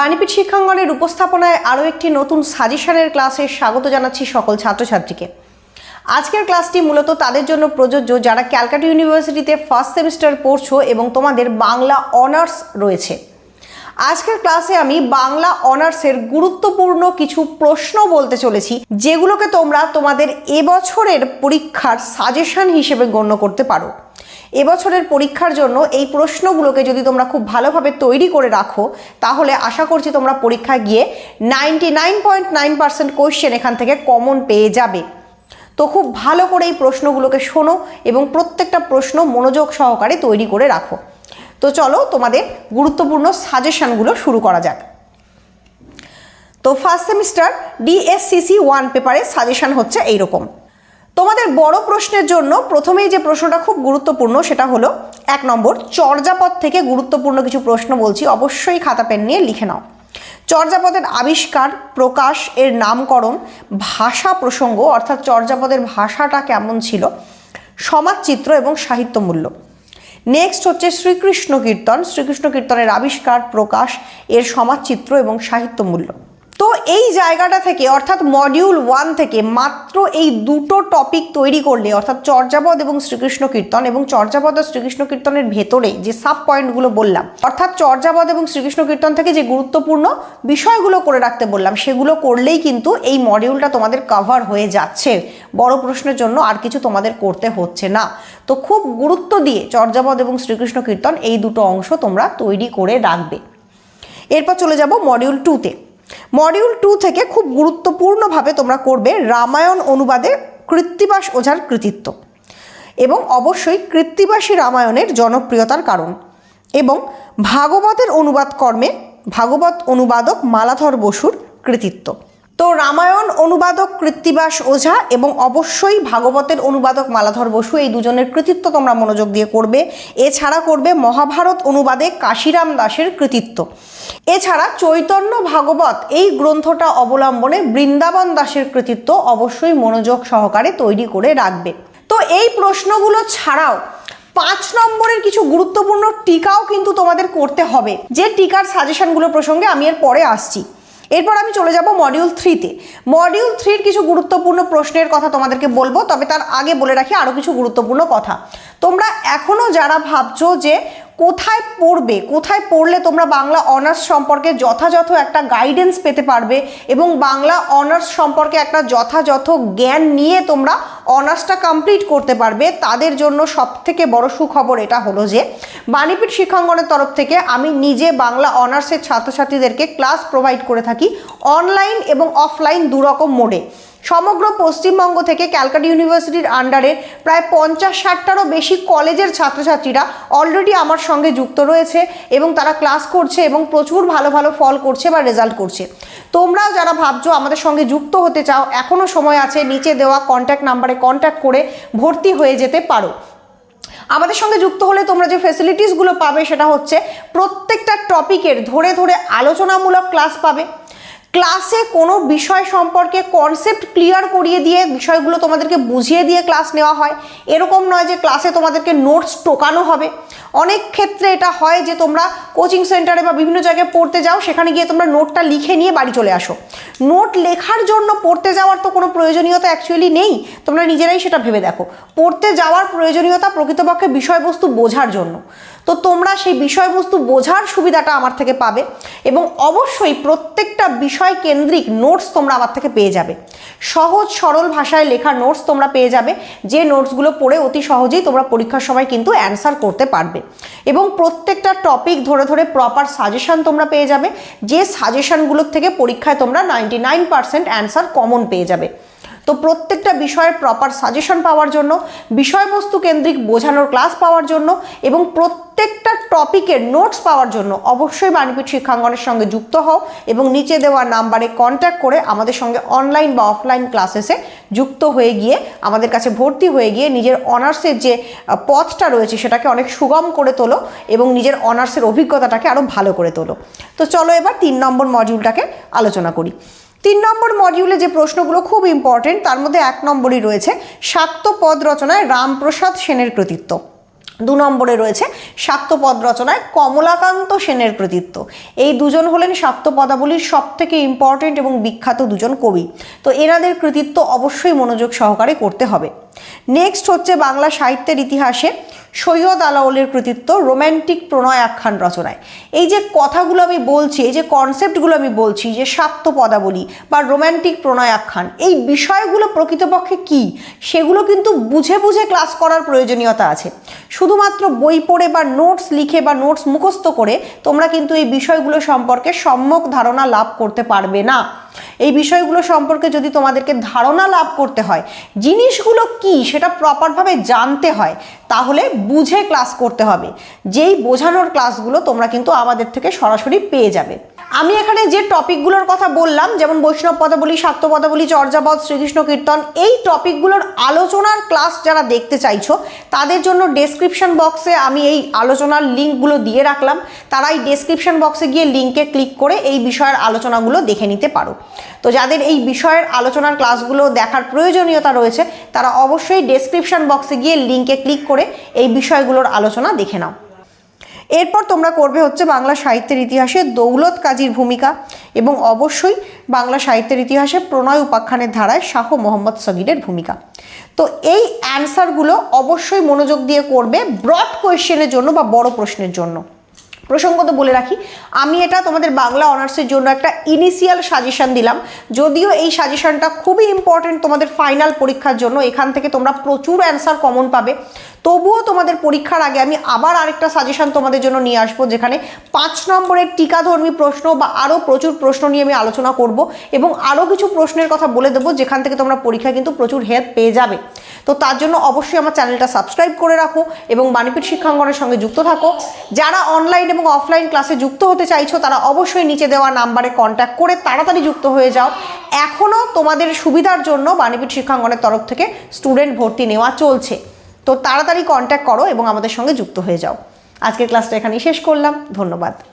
বাণীপীঠ শিক্ষাঙ্গনের উপস্থাপনায় আরও একটি নতুন সাজেশনের ক্লাসে স্বাগত জানাচ্ছি সকল ছাত্রছাত্রীকে। আজকের ক্লাসটি মূলত তাদের জন্য প্রযোজ্য যারা ক্যালকাটা ইউনিভার্সিটিতে ফার্স্ট সেমিস্টার পড়ছো এবং তোমাদের বাংলা অনার্স রয়েছে। আজকের ক্লাসে আমি বাংলা অনার্সের গুরুত্বপূর্ণ কিছু প্রশ্ন বলতে চলেছি, যেগুলোকে তোমরা তোমাদের এবছরের পরীক্ষার সাজেশন হিসেবে গণ্য করতে পারো। এবছরের পরীক্ষার জন্য এই প্রশ্নগুলোকে যদি তোমরা খুব ভালোভাবে তৈরি করে রাখো, তাহলে আশা করছি তোমরা পরীক্ষায় গিয়ে ninety nine point nine percent question এখান থেকে কমন পেয়ে যাবে। তো খুব ভালো করে এই প্রশ্নগুলোকে শোনো এবং প্রত্যেকটা প্রশ্ন মনোযোগ সহকারে তৈরি করে রাখো। তো চলো তোমাদের গুরুত্বপূর্ণ সাজেশনগুলো শুরু করা যাক। তো ফার্স্ট সেমিস্টার ডিএসসিসি ওয়ান পেপারে সাজেশান হচ্ছে এইরকম। তোমাদের বড় প্রশ্নের জন্য প্রথমেই যে প্রশ্নটা খুব গুরুত্বপূর্ণ সেটা হলো, এক নম্বর, চর্যাপদ থেকে গুরুত্বপূর্ণ কিছু প্রশ্ন বলছি, অবশ্যই খাতা পেন নিয়ে লিখে নাও। চর্যাপদের আবিষ্কার, প্রকাশ, এর নামকরণ, ভাষা প্রসঙ্গ, অর্থাৎ চর্যাপদের ভাষাটা কেমন ছিল, সমাজচিত্র এবং সাহিত্য মূল্য নেক্সট হচ্ছে শ্রীকৃষ্ণ কীর্তন। শ্রীকৃষ্ণ কীর্তনের আবিষ্কার, প্রকাশ, এর সমাজচিত্র এবং সাহিত্য মূল্য তো এই জায়গাটা থেকে, অর্থাৎ মডিউল ওয়ান থেকে মাত্র এই দুটো টপিক তৈরি করলে, অর্থাৎ চর্যাপদ এবং শ্রীকৃষ্ণ কীর্তন এবং চর্যাপদ ও শ্রীকৃষ্ণ কীর্তনের ভেতরে যে সাব পয়েন্টগুলো বললাম, অর্থাৎ চর্যাপদ এবং শ্রীকৃষ্ণ কীর্তন থেকে যে গুরুত্বপূর্ণ বিষয়গুলো করে রাখতে বললাম, সেগুলো করলেই কিন্তু এই মডিউলটা তোমাদের কভার হয়ে যাচ্ছে। বড় প্রশ্নের জন্য আর কিছু তোমাদের করতে হচ্ছে না। তো খুব গুরুত্ব দিয়ে চর্যাপদ এবং শ্রীকৃষ্ণ কীর্তন এই দুটো অংশ তোমরা তৈরি করে রাখবে। এরপর চলে যাব মডিউল টুতে মডিউল টু থেকে খুব গুরুত্বপূর্ণভাবে তোমরা করবে রামায়ণ অনুবাদে কৃত্তিবাস ওঝার কৃতিত্ব এবং অবশ্যই কৃত্তিবাসী রামায়ণের জনপ্রিয়তার কারণ এবং ভাগবতের অনুবাদ কর্মে ভাগবত অনুবাদক মালাধর বসুর কৃতিত্ব। তো রামায়ণ, অনুবাদক কৃত্তিবাস ওঝা এবং অবশ্যই ভাগবতের অনুবাদক মালাধর বসু এই দুজনের কৃতিত্ব তোমরা মনোযোগ দিয়ে করবে। এছাড়া করবে মহাভারত অনুবাদে কাশিরাম দাসের কৃতিত্ব। এছাড়া চৈতন্য ভাগবত এই গ্রন্থটা অবলম্বনে বৃন্দাবন দাসের কৃতিত্ব অবশ্যই মনোযোগ সহকারে তৈরি করে রাখবে। তো এই প্রশ্নগুলো ছাড়াও পাঁচ নম্বরের কিছু গুরুত্বপূর্ণ টিকাও কিন্তু তোমাদের করতে হবে। যে টিকার সাজেশনগুলো প্রসঙ্গে আমি এর পরে আসছি। এরপর আমি চলে যাব মডিউল থ্রিতে মডিউল থ্রির কিছু গুরুত্বপূর্ণ প্রশ্নের কথা তোমাদেরকে বলব, তবে তার আগে বলে রাখি আরও কিছু গুরুত্বপূর্ণ কথা। তোমরা এখনও যারা ভাবছ যে কোথায় পড়বে, কোথায় পড়লে তোমরা বাংলা অনার্স সম্পর্কে যথাযথ একটা গাইডেন্স পেতে পারবে এবং বাংলা অনার্স সম্পর্কে একটা যথাযথ জ্ঞান নিয়ে তোমরা অনার্সটা কমপ্লিট করতে পারবে, তাদের জন্য সবথেকে বড় সুখবর এটা হলো যে, বাণীপীঠ শিক্ষাঙ্গনের তরফ থেকে আমি নিজে বাংলা অনার্সের ছাত্রছাত্রীদেরকে ক্লাস প্রোভাইড করে থাকি অনলাইন এবং অফলাইন দুরকম মোডে সমগ্র পশ্চিমবঙ্গ থেকে ক্যালকাটা ইউনিভার্সিটির আন্ডারে প্রায় পঞ্চাশ ষাটটারও বেশি কলেজের ছাত্রছাত্রীরা অলরেডি আমার সঙ্গে যুক্ত রয়েছে এবং তারা ক্লাস করছে এবং প্রচুর ভালো ভালো ফল করছে বা রেজাল্ট করছে। তোমরাও যারা ভাবছ আমাদের সঙ্গে যুক্ত হতে চাও এখনও সময় আছে, নিচে দেওয়া কন্ট্যাক্ট নাম্বারে কন্ট্যাক্ট করে ভর্তি হয়ে যেতে পারো। আমাদের সঙ্গে যুক্ত হলে তোমরা যে ফেসিলিটিসগুলো পাবে সেটা হচ্ছে প্রত্যেকটা টপিকের ধরে ধরে আলোচনামূলক ক্লাস পাবে। ক্লাসে কোনো বিষয় সম্পর্কে কনসেপ্ট ক্লিয়ার করিয়ে দিয়ে বিষয়গুলো তোমাদেরকে বুঝিয়ে দিয়ে ক্লাস নেওয়া হয়। এরকম নয় যে ক্লাসে তোমাদেরকে নোটস টোকানো হবে। অনেক ক্ষেত্রে এটা হয় যে তোমরা কোচিং সেন্টারে বা বিভিন্ন জায়গায় পড়তে যাও, সেখানে গিয়ে তোমরা নোটটা লিখে নিয়ে বাড়ি চলে আসো। নোট লেখার জন্য পড়তে যাওয়ার তো কোনো প্রয়োজনীয়তা অ্যাকচুয়ালি নেই, তোমরা নিজেরাই সেটা ভেবে দেখো। পড়তে যাওয়ার প্রয়োজনীয়তা প্রকৃতপক্ষে বিষয়বস্তু বোঝার জন্য। তো তোমরা সেই বিষয়বস্তু বোঝার সুবিধাটা আমার থেকে পাবে এবং অবশ্যই প্রত্যেকটা বিষয় কেন্দ্রিক নোটস তোমরা আমার থেকে পেয়ে যাবে। সহজ, সরল ভাষায় লেখা নোটস তোমরা পেয়ে যাবে, যে নোটসগুলো পড়ে অতি সহজেই তোমরা পরীক্ষার সময় কিন্তু অ্যান্সার করতে পারবে। এবং প্রত্যেকটা টপিক ধরে ধরে প্রপার সাজেশান তোমরা পেয়ে যাবে, যে সাজেশনগুলোর থেকে পরীক্ষায় তোমরা ninety nine percent answer common পেয়ে যাবে। তো প্রত্যেকটা বিষয়ের প্রপার সাজেশন পাওয়ার জন্য, বিষয়বস্তু কেন্দ্রিক বোঝানোর ক্লাস পাওয়ার জন্য এবং প্রত্যেকটা টপিকের নোটস পাওয়ার জন্য অবশ্যই বাণীপীঠ শিক্ষাঙ্গনের সঙ্গে যুক্ত হও এবং নিচে দেওয়া নাম্বারে কন্ট্যাক্ট করে আমাদের সঙ্গে অনলাইন বা অফলাইন ক্লাসেসে যুক্ত হয়ে গিয়ে, আমাদের কাছে ভর্তি হয়ে গিয়ে নিজের অনার্সের যে পথটা রয়েছে সেটাকে অনেক সুগম করে তোলো এবং নিজের অনার্সের অভিজ্ঞতাটাকে আরও ভালো করে তোলো। তো চলো এবার তিন নম্বর মডিউলটাকে আলোচনা করি। তিন নম্বর মডিউলে যে প্রশ্নগুলো খুব ইম্পর্টেন্ট তার মধ্যে এক নম্বরই রয়েছে শাক্ত পদ রচনায় রামপ্রসাদ সেনের কৃতিত্ব। দু নম্বরে রয়েছে শাক্ত পদ রচনায় কমলাকান্ত সেনের কৃতিত্ব। এই দুজন হলেন শাক্ত পদাবলীর সব থেকে ইম্পর্টেন্ট এবং বিখ্যাত দুজন কবি। তো এনাদের কৃতিত্ব অবশ্যই মনোযোগ সহকারে করতে হবে। নেক্সট হচ্ছে বাংলা সাহিত্যের ইতিহাসে সৈয়দ আলাওলের কৃতিত্ব রোম্যান্টিক প্রণয় আখ্যান রচনায়। এই যে কথাগুলো আমি বলছি, এই যে কনসেপ্টগুলো আমি বলছি যে শাক্ত পদাবলী বা রোম্যান্টিক প্রণয় আখ্যান, এই বিষয়গুলো প্রকৃতপক্ষে কি? সেগুলো কিন্তু বুঝে বুঝে ক্লাস করার প্রয়োজনীয়তা আছে। শুধুমাত্র বই পড়ে বা নোটস লিখে বা নোটস মুখস্থ করে তোমরা কিন্তু এই বিষয়গুলো সম্পর্কে সম্যক ধারণা লাভ করতে পারবে না। এই বিষয়গুলো সম্পর্কে যদি তোমাদেরকে ধারণা লাভ করতে হয়, জিনিসগুলো কি সেটা প্রপারভাবে জানতে হয়, তাহলে বুঝে ক্লাস করতে হবে। যেই বোঝানোর ক্লাসগুলো তোমরা কিন্তু আমাদের থেকে সরাসরি পেয়ে যাবে। আমি এখানে যে টপিকগুলোর কথা বললাম, যেমন বৈষ্ণব পদাবলী, শাক্ত পদাবলী, চর্যাপদ, শ্রীকৃষ্ণ কীর্তন, এই টপিকগুলোর আলোচনার ক্লাস যারা দেখতে চাইছো, তাদের জন্য ডেসক্রিপশন বক্সে আমি এই আলোচনার লিঙ্কগুলো দিয়ে রাখলাম। তারা এই ডেসক্রিপশন বক্সে গিয়ে লিঙ্কে ক্লিক করে এই বিষয়ের আলোচনাগুলো দেখে নিতে পারো। তো যাদের এই বিষয়ের আলোচনার ক্লাসগুলো দেখার প্রয়োজনীয়তা রয়েছে, তারা অবশ্যই ডেসক্রিপশন বক্সে গিয়ে লিঙ্কে ক্লিক করে এই বিষয়গুলোর আলোচনা দেখে নাও। এরপর তোমরা করবে হচ্ছে বাংলা সাহিত্যের ইতিহাসে দৌলত কাজীর ভূমিকা এবং অবশ্যই বাংলা সাহিত্যের ইতিহাসে প্রণয় উপাখ্যানের ধারায় শাহ মোহাম্মদ সগিরের ভূমিকা। তো এই অ্যান্সারগুলো অবশ্যই মনোযোগ দিয়ে করবে ব্রড কোয়েশ্চেনের জন্য বা বড় প্রশ্নের জন্য। প্রসঙ্গত বলে রাখি, আমি এটা তোমাদের বাংলা অনার্সের জন্য একটা ইনিশিয়াল সাজেশন দিলাম। যদিও এই সাজেশনটা খুবই ইম্পর্টেন্ট তোমাদের ফাইনাল পরীক্ষার জন্য, এখান থেকে তোমরা প্রচুর অ্যান্সার কমন পাবে। তবুও তোমাদের পরীক্ষার আগে আমি আবার আরেকটা সাজেশন তোমাদের জন্য নিয়ে আসব, যেখানে পাঁচ নম্বরের টিকাধর্মী প্রশ্ন বা আরও প্রচুর প্রশ্ন নিয়ে আমি আলোচনা করব এবং আরও কিছু প্রশ্নের কথা বলে দেবো, যেখান থেকে তোমরা পরীক্ষায় কিন্তু প্রচুর হেল্প পেয়ে যাবে। তো তার জন্য অবশ্যই আমার চ্যানেলটা সাবস্ক্রাইব করে রাখো এবং বাণীপীঠ শিক্ষাঙ্গনের সঙ্গে যুক্ত থাকো। যারা অনলাইন এবং অফলাইন ক্লাসে যুক্ত হতে চাইছো, তারা অবশ্যই নিচে দেওয়া নাম্বারে কন্ট্যাক্ট করে তাড়াতাড়ি যুক্ত হয়ে যাও। এখনও তোমাদের সুবিধার জন্য বাণীপীঠ শিক্ষাঙ্গনের তরফ থেকে স্টুডেন্ট ভর্তি নেওয়া চলছে। তো তাড়াতাড়ি কন্ট্যাক্ট করো এবং আমাদের সঙ্গে যুক্ত হয়ে যাও। আজকের ক্লাসটা এখানেই শেষ করলাম। ধন্যবাদ।